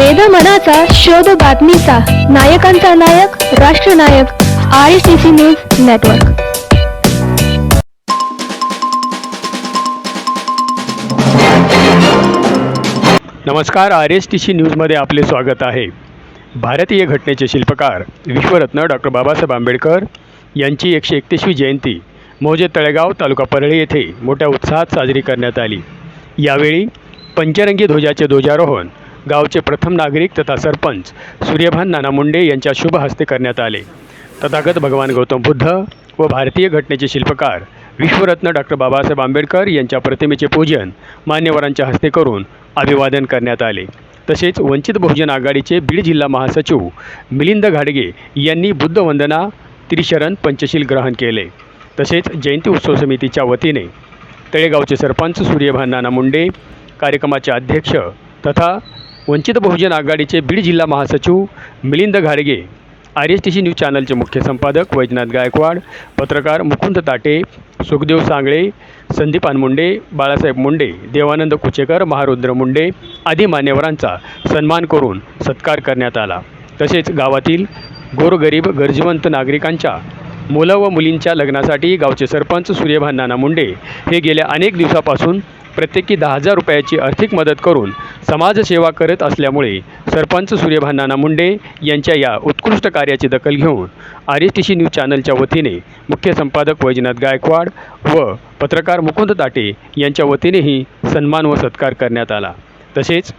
वेद मनाचा शोध बातमीचा. नायकांचा नायक राष्ट्रनायक I C C news network नमस्कार आर एस टी सी न्यूजमध्ये आपले स्वागत आहे. भारतीय घटनेचे शिल्पकार विश्वरत्न डॉक्टर बाबासाहेब आंबेडकर यांची एकशे एकतीसवी जयंती मौजे तळेगाव तालुका परळी येथे मोठ्या उत्साहात साजरी करण्यात आली. यावेळी पंचरंगी ध्वजाचे ध्वजारोहण गावचे प्रथम नागरिक तथा सरपंच सूर्यभान नाना मुंडे यांच्या शुभ हस्ते करण्यात आले. तथागत भगवान गौतम बुद्ध व भारतीय घटनेचे शिल्पकार विश्वरत्न डॉक्टर बाबासाहेब आंबेडकर यांच्या प्रतिमेचे पूजन मान्यवरांच्या हस्ते करून अभिवादन करण्यात आले. तसेच वंचित बहुजन आघाडीचे बीड जिल्हा महासचिव मिलिंद घाडगे यांनी बुद्ध वंदना त्रिशरण पंचशील ग्रहण केले. तसेच जयंती उत्सव समितीच्या वतीने तळेगावचे सरपंच सूर्यभान नाना मुंडे कार्यक्रमाचे अध्यक्ष तथा वंचित बहुजन आघाडीचे बीड जिल्हा महासचिव मिलिंद घाडगे R S T C news चॅनलचे मुख्य संपादक वैजनाथ गायकवाड पत्रकार मुकुंद ताटे सुखदेव सांगळे संदीप मुंडे बाळासाहेब मुंडे देवानंद कुचेकर महारुद्र मुंडे आदी मान्यवरांचा सन्मान करून सत्कार करण्यात आला. तसेच गावातील गोरगरीब गरजवंत नागरिकांच्या मुलं व मुलींच्या लग्नासाठी गावचे सरपंच सूर्यभान नाना मुंडे हे गेल्या अनेक दिवसापासून प्रत्येकी दहा हजार रुपयाची आर्थिक मदत करून समाजसेवा करत असल्यामुळे सरपंच सूर्यभान नाना मुंडे यांच्या या उत्कृष्ट कार्याची दखल घेऊन R S T C news चॅनलच्या वतीने मुख्य संपादक वैजनाथ गायकवाड व पत्रकार मुकुंद ताटे यांच्या वतीनेही सन्मान व सत्कार करण्यात आला. तसेच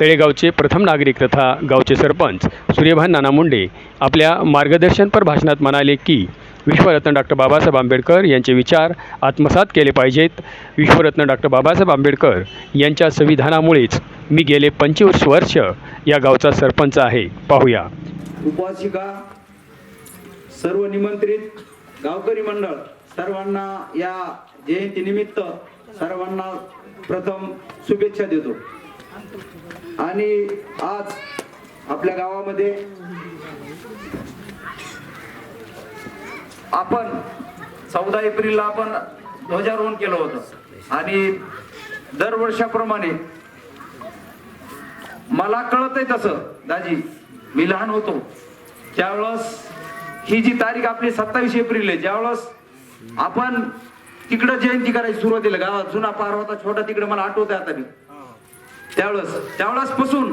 तळेगावचे प्रथम नागरिक तथा गावचे सरपंच सूर्यभान नाना मुंडे आपल्या मार्गदर्शनपर भाषणात म्हणाले की विश्वरत्न डॉक्टर बाबासाहेब आंबेडकर यांचे विचार आत्मसात केले पाहिजेत. विश्वरत्न डॉक्टर बाबासाहेब आंबेडकर यांच्या संविधानामुळेच मी गेले पंचवीस वर्ष या गावचा सरपंच आहे. पाहूया. उपासिका सर्व निमंत्रित गावकरी मंडळ सर्वांना या जयंतीनिमित्त सर्वांना प्रथम शुभेच्छा देतो. आणि आज आपल्या गावामध्ये आपण चौदा एप्रिलला आपण ध्वजारोहण केलं होतं. आणि दरवर्षाप्रमाणे मला कळत आहे तसं दाजी मी लहान होतो. त्यावेळेस ही जी तारीख आपली सत्तावीस एप्रिल आहे ज्यावेळेस आपण तिकडं जयंती करायची सुरुवातीला गावात जुना पार होता छोटा तिकडे मला आठवत आहे आता मी. त्यावेळेस त्यावेळेस पासून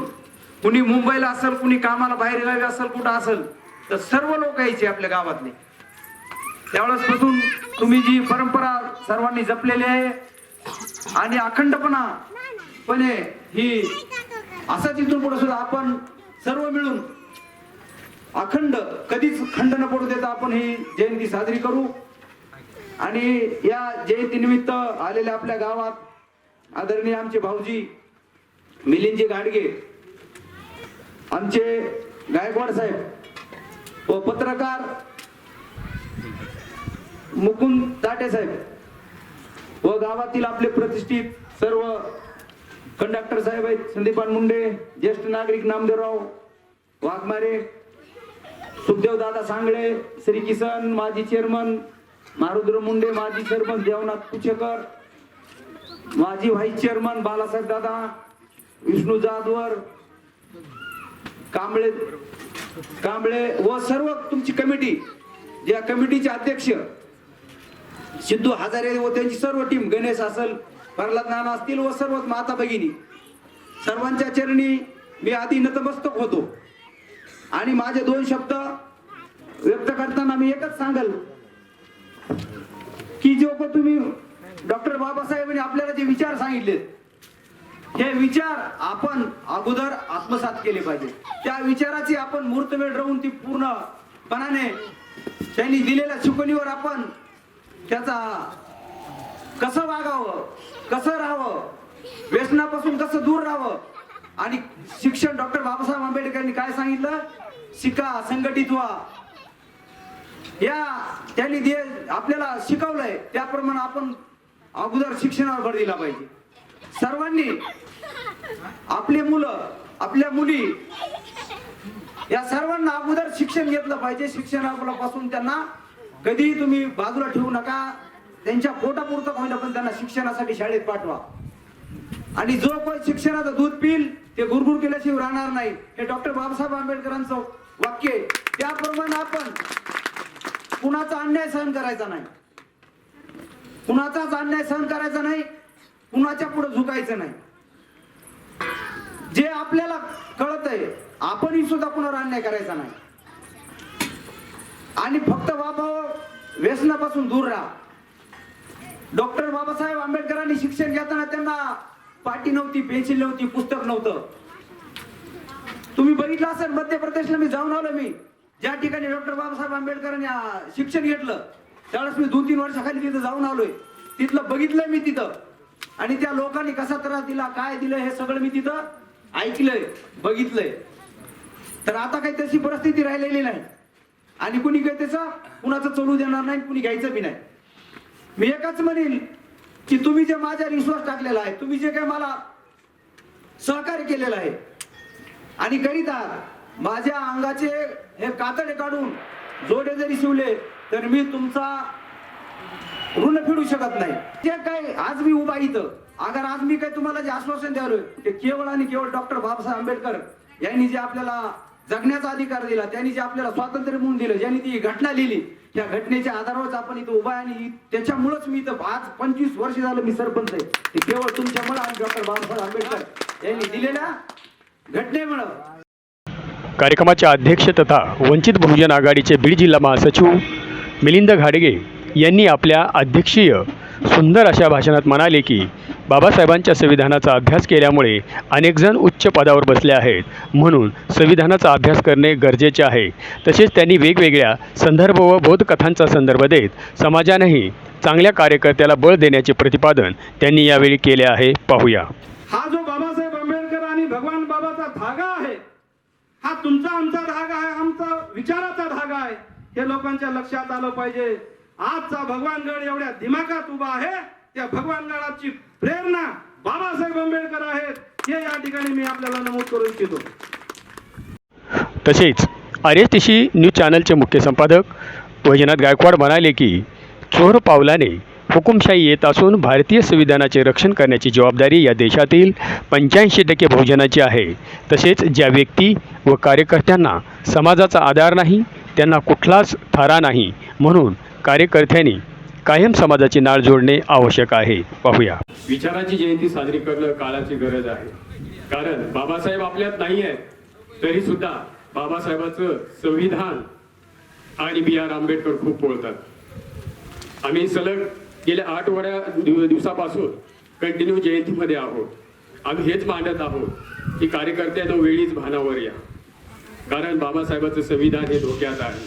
कुणी मुंबईला असेल कुणी कामाला बाहेर गावी असेल कुठं असेल तर सर्व लोक यायचे आपल्या गावातले. त्यावेळेसपासून तुम्ही जी परंपरा सर्वांनी जपलेली आहे आणि अखंडपणा पणे ही असाच इथून पुढे सुद्धा आपण सर्व मिळून अखंड कधीच खंड न पडू देता आपण ही जयंती साजरी करू. आणि या जयंती निमित्त आलेल्या आपल्या गावात आदरणीय आमचे भाऊजी मिलिंदजी गाडगे आमचे गायकवाड साहेब व पत्रकार मुकुंद ताटे साहेब. व गावातील आपले प्रतिष्ठित सर्व कंडक्टर साहेब आहेत. संदीपान मुंडे ज्येष्ठ नागरिक नामदेवराव वाघमारे सुखदेव दादा सांगळे श्री किसन माजी चेअरमन मारुद्र मुंडे माजी चेअरमन देवनाथ कुचेकर माजी व्हाईस चेअरमन बालासाहेब दादा विष्णू जाधवर कांबळे कांबळे व सर्व तुमची कमिटी ज्या कमिटीचे अध्यक्ष सिद्धू हजारे व त्यांची सर्व टीम गणेश असल प्रल्हाद नाना असतील व सर्व माता भगिनी. सर्वांच्या चरणी मी आधी नतमस्तक होतो. आणि माझे दोन शब्द व्यक्त करताना मी एकच सांगल. की जो को तुम्ही डॉक्टर बाबासाहेबांनी आपल्याला जे विचार सांगितले हे विचार आपण अगोदर आत्मसात केले पाहिजे. त्या विचाराची आपण मुहूर्तमेढ राहून ती पूर्णपणाने त्यांनी दिलेल्या शिकवणीवर आपण त्याचा कसं वागावं कसं राहावं व्यसनापासून कसं दूर राहावं? आणि शिक्षण डॉक्टर बाबासाहेब आंबेडकरांनी काय सांगितलं? शिका संघटित व्हा. या त्यांनी दे आपल्याला शिकवलंय त्याप्रमाणे आपण अगोदर शिक्षणावर भर दिला पाहिजे. सर्वांनी आपले मुलं आपल्या मुली या सर्वांना अगोदर शिक्षण घेतलं पाहिजे. शिक्षणापासून त्यांना कधीही तुम्ही बाजूला ठेवू नका. त्यांच्या पोटापुरतं होईल पण त्यांना शिक्षणासाठी शाळेत पाठवा. आणि जो कोण शिक्षणाचं दूध पिल ते गुरगुर केल्याशिवाय राहणार नाही. हे डॉक्टर बाबासाहेब आंबेडकरांचं वाक्य आहे. त्याप्रमाणे आपण कुणाचा अन्याय सहन करायचा नाही. कुणाचाच अन्याय सहन करायचा नाही कुणाच्या पुढे झुकायचं नाही. जे आपल्याला कळत आहे आपणही सुद्धा कुणावर अन्याय करायचा नाही. आणि फक्त बाबा व्यसनापासून दूर राहा. डॉक्टर बाबासाहेब आंबेडकरांनी शिक्षण घेताना त्यांना पाटी नव्हती पेन्सिल नव्हती पुस्तक नव्हतं. तुम्ही बघितलं असेल मध्य प्रदेशला मी जाऊन आलो मी. ज्या ठिकाणी डॉक्टर बाबासाहेब आंबेडकरांनी शिक्षण घेतलं त्यावेळेस मी दोन तीन वर्षाखाली तिथं जाऊन आलोय. तिथलं बघितलंय मी तिथं. आणि त्या लोकांनी कसा त्रास दिला काय दिलं हे सगळं मी तिथं ऐकलंय बघितलंय. तर आता काही तशी परिस्थिती राहिलेली नाही. आणि कुणी काय त्याचा कुणाचं चलू देणार नाही कुणी घ्यायचं बी नाही. मी एकच म्हणेन की तुम्ही जे माझ्यावर विश्वास टाकलेला आहे तुम्ही जे काय मला सहकार्य केलेलं आहे आणि करीत आहात माझ्या अंगाचे हे कातडे काढून जोडे जरी शिवले तर मी तुमचा ऋण फेडू शकत नाही. ते काय आज मी उभा इथं. अगर आज मी काय तुम्हाला जे आश्वासन द्यालोय ते केवळ आणि केवळ डॉक्टर बाबासाहेब आंबेडकर यांनी जे आपल्याला जगण्याचा अधिकार दिला. त्यांनी जे आपल्याला स्वातंत्र्य म्हणून दिलं ज्यांनी ती घटना लिहिली त्या घटनेच्या आधारावरच आपण इथं उभा आहे आणि त्याच्यामुळेच मी इथं आज पंचवीस वर्ष झालं मी सरपंच आहे. ते केवळ तुमच्यामुळे आणि डॉक्टर बाबासाहेब आंबेडकर यांनी दिलेल्या घटनेमुळं. कार्यक्रमाचे अध्यक्ष तथा वंचित बहुजन आघाडीचे बीड जिल्हा महासचिव मिलिंद घाडगे यांनी आपल्या अध्यक्षीय सुंदर अशा भाषणात म्हणाले की बाबासाहेबांच्या संविधानाचा अभ्यास केल्यामुळे अनेकजण उच्च पदावर बसले आहेत. म्हणून संविधानाचा अभ्यास करणे गरजेचे आहे. तसेच त्यांनी वेगवेगळ्या संदर्भ व बोधकथांचा संदर्भ देत समाजानेही चांगल्या कार्यकर्त्याला बळ देण्याचे प्रतिपादन त्यांनी यावेळी केले आहे. पाहूया. हा जो बाबासाहेब आंबेडकर आणि भगवान बाबाचा धागा आहे हा तुमचा आमचा धागा आहे आमचा विचाराचा धागा आहे. हे लोकांच्या लक्षात आलं पाहिजे. आजचा भगवानगड एवढ्या दिमागात उभा आहे त्या भगवानगडाची प्रेरणा बाबासाहेब आंबेडकर आहेत. हे या ठिकाणी मी आपल्याला नमूद करू इच्छितो. तसेच R S T C news चॅनलचे मुख्य संपादक वैजनाथ गायकवाड म्हणाले की चोर पावलाने हुकुमशाही येत असून भारतीय संविधानाचे रक्षण करण्याची जबाबदारी या देशातील पंच्याऐंशी टक्के बहुजनाची आहे. तसेच ज्या व्यक्ती व कार्यकर्त्यांना समाजाचा आधार नाही त्यांना कुठलाच थारा नाही म्हणून कार्यकर्त्यांनी कायम समाजाची नाळ जोडणे आवश्यक आहे. पाहूया. विचाराची जयंती साजरी करणं काळाची गरज आहे. कारण बाबासाहेब आपल्यात नाही आहेत तरी सुद्धा बाबासाहेबाचं संविधान आणि बी आर आंबेडकर खूप बोलतात. आम्ही सलग गेल्या आठ वड्या दिव दिवसापासून कंटिन्यू जयंतीमध्ये आहोत. आम्ही हेच मांडत आहोत की कार्यकर्त्यांनो वेळीच भानावर या. कारण बाबासाहेबाचं संविधान हे धोक्यात आहे.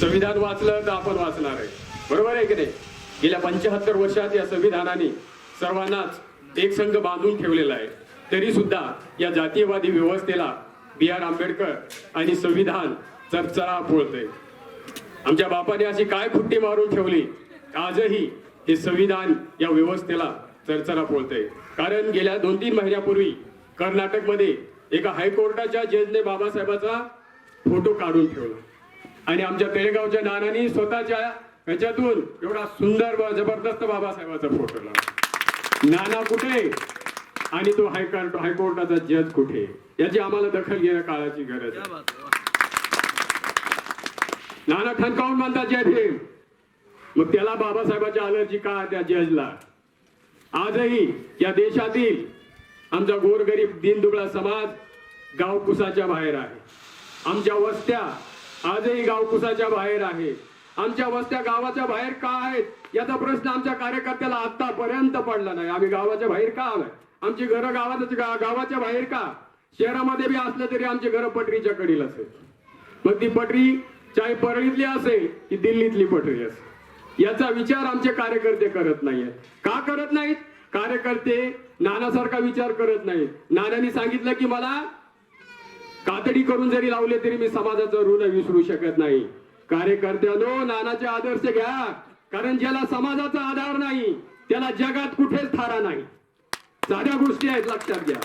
संविधान वाचलं तर आपण वाचणार आहे. बरोबर आहे की नाही? गेल्या पंच्याहत्तर वर्षात या संविधानाने सर्वांनाच एक संघ बांधून ठेवलेला आहे. तरी सुद्धा या जातीयवादी व्यवस्थेला बी आर आंबेडकर आणि संविधान चरचरा पोळतंय आमच्या बापाने अशी काय खुट्टी मारून ठेवली आजही हे संविधान या व्यवस्थेला चरचरा पोळतंय कारण गेल्या दोन तीन महिन्यापूर्वी कर्नाटकमध्ये एका हायकोर्टाच्या जजने बाबासाहेबाचा फोटो काढून ठेवला. आणि आमच्या तळेगावच्या नानांनी स्वतःच्या याच्यातून एवढा सुंदर व जबरदस्त बाबासाहेबाचा फोटो लावला नाना कुठे? आणि तो हायकोर्ट हायकोर्टाचा जज कुठे? याची आम्हाला दखल घेण्या काळाची गरज आहे. नाना ठणकावून म्हणतात जय भीम. मग त्याला बाबासाहेबाच्या अलर्जी का त्या जजला आजही या देशातील आमचा गोरगरीब दीनदुबळा समाज गावकुसाच्या बाहेर आहे. आमच्या वस्त्या आजही गावकुसाच्या बाहेर आहे. आमच्या वस्त्या गावाच्या बाहेर का आहेत? याचा प्रश्न आमच्या कार्यकर्त्याला आतापर्यंत पडला नाही. आम्ही गावाच्या बाहेर का आलोय? आमची घरं गावात गावाच्या बाहेर का? शहरामध्ये बी असलं तरी आमची घरं पटरीच्या कडील असेल. मग ती पटरी चाहे परळीतली असेल की दिल्लीतली पटरी असेल. याचा विचार आमचे कार्यकर्ते करत नाहीयेत. का करत नाहीत? कार्यकर्ते नानासारखा विचार करत नाहीत. नानांनी सांगितलं की मला कातडी करून जरी लावले तरी मी समाजाचं ऋण विसरू शकत नाही. कार्यकर्त्यानो नानाचे आदर्श घ्या. कारण ज्याला समाजाचा आधार नाही त्याला जगात कुठेच थारा नाही. साध्या गोष्टी आहेत लक्षात घ्या.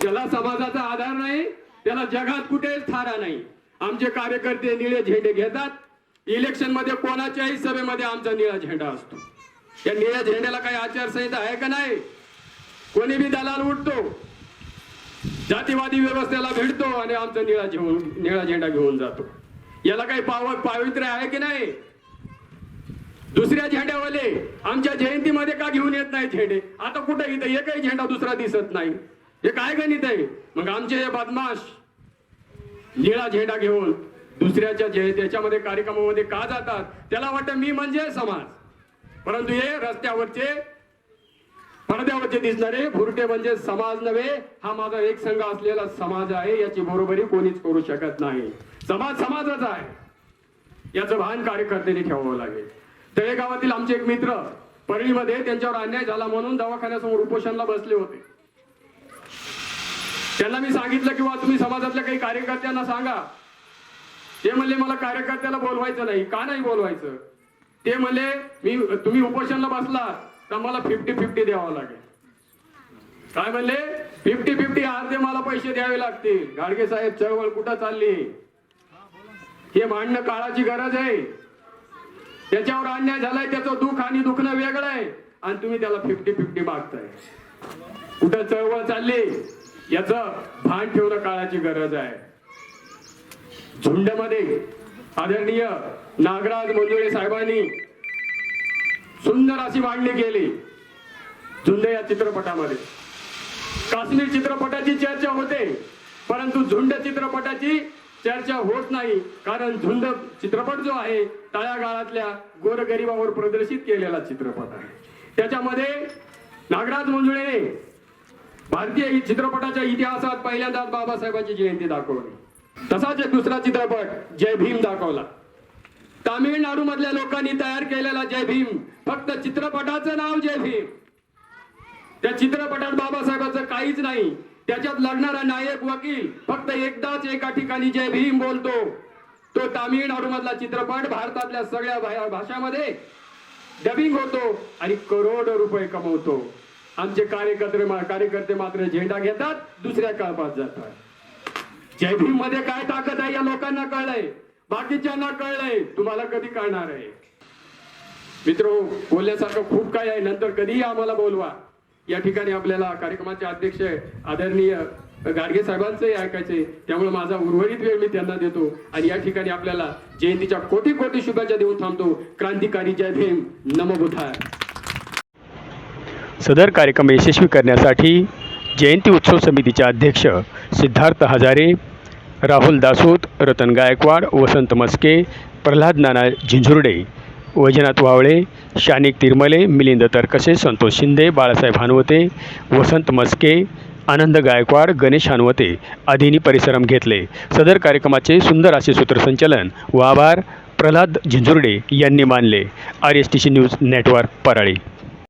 ज्याला समाजाचा आधार नाही त्याला जगात कुठेच थारा नाही. आमचे कार्यकर्ते निळे झेंडे घेतात. इलेक्शनमध्ये कोणाच्याही सभेमध्ये आमचा निळा झेंडा असतो. या निळ्या झेंड्याला काही आचारसंहिता आहे का नाही? कोणी बी दलाल उठतो जातीवादी व्यवस्थेला भिडतो आणि आमचा निळा घेऊन निळा झेंडा घेऊन जातो. याला काही पाव पावित्र्य आहे की नाही? दुसऱ्या झेंड्यावाले आमच्या जयंतीमध्ये का घेऊन येत नाही झेंडे? आता कुठे इथं एकही झेंडा दुसरा दिसत नाही. हे काय गणित आहे? मग आमचे हे बदमाश निळा झेंडा घेऊन दुसऱ्याच्या जे त्याच्यामध्ये कार्यक्रमामध्ये का जातात? त्याला वाटतं मी म्हणजे समाज. परंतु हे रस्त्यावरचे पडद्यावरचे दिसणारे भुरटे म्हणजे समाज नव्हे हा माझा एक संघ असलेला समाज आहे याची बरोबरी कोणीच करू शकत नाही. समाज समाजच आहे. याचं भान कार्यकर्त्यांनी ठेवावं लागेल. तळेगावातील आमचे एक मित्र परळीमध्ये त्यांच्यावर अन्याय झाला म्हणून दवाखान्यासमोर उपोषणला बसले होते. त्यांना मी सांगितलं किंवा तुम्ही समाजातल्या काही कार्यकर्त्यांना सांगा. ते म्हणले मला कार्यकर्त्याला बोलवायचं नाही. का नाही बोलवायचं? ते म्हणले मी तुम्ही उपोषणला बसला तर मला फिफ्टी फिफ्टी द्यावं लागेल. काय म्हणले? फिफ्टी फिफ्टी अर्धे मला पैसे द्यावे लागतील. गाडगे साहेब चळवळ कुठं चालली? हे मांडणं काळाची गरज आहे. त्याच्यावर अन्याय झालाय त्याचं दुःख आणि दुखणं वेगळं आहे. आणि तुम्ही त्याला फिफ्टी फिफ्टी मागताय. कुठं चळवळ चालली? याचं भान ठेवणं काळाची गरज आहे. झुंडमध्ये आदरणीय नागराज मंजुळे साहेबांनी सुंदर अशी मांडणी केली. झुंड या चित्रपटामध्ये. काश्मीर चित्रपटाची चर्चा होते परंतु झुंड चित्रपटाची चर्चा होत नाही कारण झुंड चित्रपट जो आहे तळागाळातल्या गोरगरिबावर प्रदर्शित केलेला चित्रपट आहे. त्याच्यामध्ये नागराज मंजुळेने भारतीय चित्रपटाच्या इतिहासात पहिल्यांदाच बाबासाहेबांची जयंती दाखवली. तसाच एक दुसरा चित्रपट जय भीम दाखवला. तामिळनाडू मधल्या लोकांनी तयार केलेला जय भीम. फक्त चित्रपटाचं नाव जय भीम. त्या चित्रपटात बाबासाहेबांचं काहीच नाही. त्याच्यात लढणारा नायक वकील फक्त एकदाच एका ठिकाणी जय भीम बोलतो. तो तामिळनाडू मधला चित्रपट भारतातल्या सगळ्या भाषामध्ये डबिंग होतो आणि करोडो रुपये कमवतो. आमचे कार्यकर्ते कार्यकर्ते मात्र झेंडा घेतात दुसऱ्या कळपात जातात. जय भीममध्ये काय ताकद आहे या लोकांना कळलंय. बाकीच्यांना कळलंय तुम्हाला कधी कळणार आहे. मित्र बोलण्यासारखं खूप काय आहे नंतर कधीही आम्हाला बोलवा. या ठिकाणी आपल्याला कार्यक्रमाचे अध्यक्ष आदरणीय गाडगे साहेबांचंही ऐकायचे त्यामुळे माझा उर्वरित वेळ मी त्यांना देतो. आणि या ठिकाणी आपल्याला जयंतीच्या कोटी कोटी शुभेच्छा देऊन थांबतो. क्रांतिकारी जय भीम नमो सदर कार्यक्रम यशस्वी करण्यासाठी जयंती उत्सव समितीचे अध्यक्ष सिद्धार्थ हजारे राहुल दासोत रतन गायकवाड वसंत मस्के प्रल्हाद नाना झिंझुर्डे वैजनाथ वावळे शानिक तिरमले मिलिंद तरकसे संतोष शिंदे बाळासाहेब हानवते वसंत मस्के आनंद गायकवाड गणेश हानवते आदींनी परिश्रम घेतले. सदर कार्यक्रमाचे सुंदर असे सूत्रसंचलन व आभार प्रल्हाद झिंझुर्डे यांनी मानले. R S T C news network Parli.